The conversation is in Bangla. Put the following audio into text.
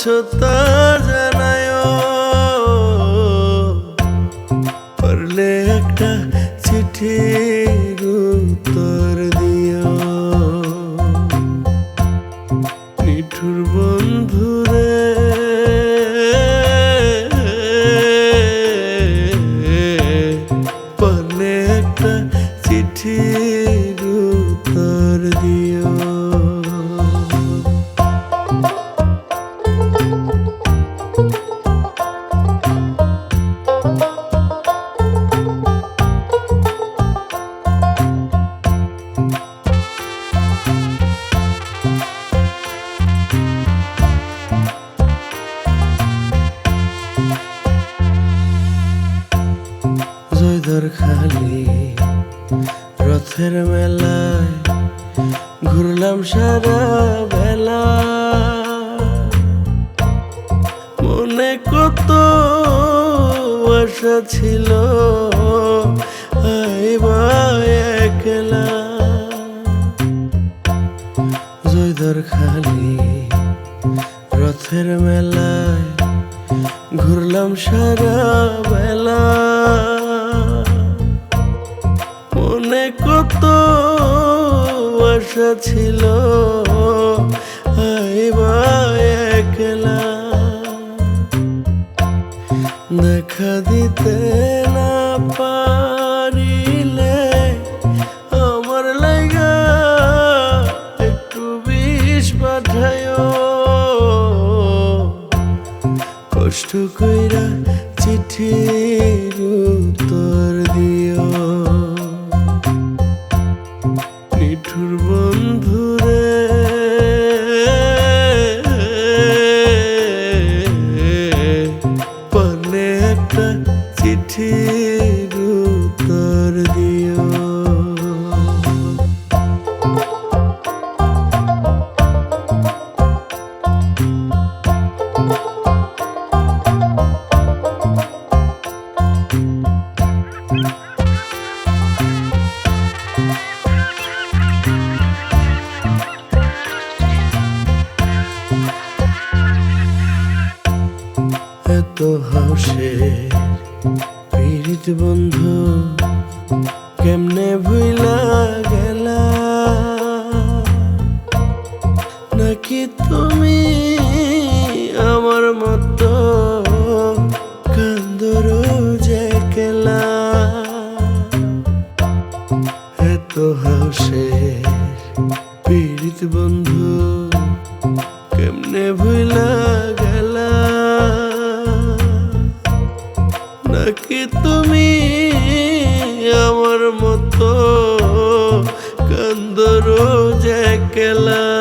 আছো তা জানায় পারলে একটা চিঠির উত্তর দিও। নিঠুর বন্ধুরে। পারলে একটা চিঠির উত্তর দিও। জয়দর খালি রথের মেলায় ঘুরলাম সারা বেলা। মনে কত আশা ছিল খালি রথের মেলায় ঘুরলাম সারা বেলা। মনে কত আশা ছিল। আইবা একলা। দেখা দিতে না পারিলে আমার লাগা একটু বিষ পাঠায় কষ্ট কইরা চিঠির হাসে পীড়িত বন্ধু কেমনে ভুইলা গেলা? নাকি তুমি আমার মতো কান্দর যে কেলা? এত হাসে পীড়িত বন্ধু নাকি তুমি আমার মতো কান্দর যে কেলা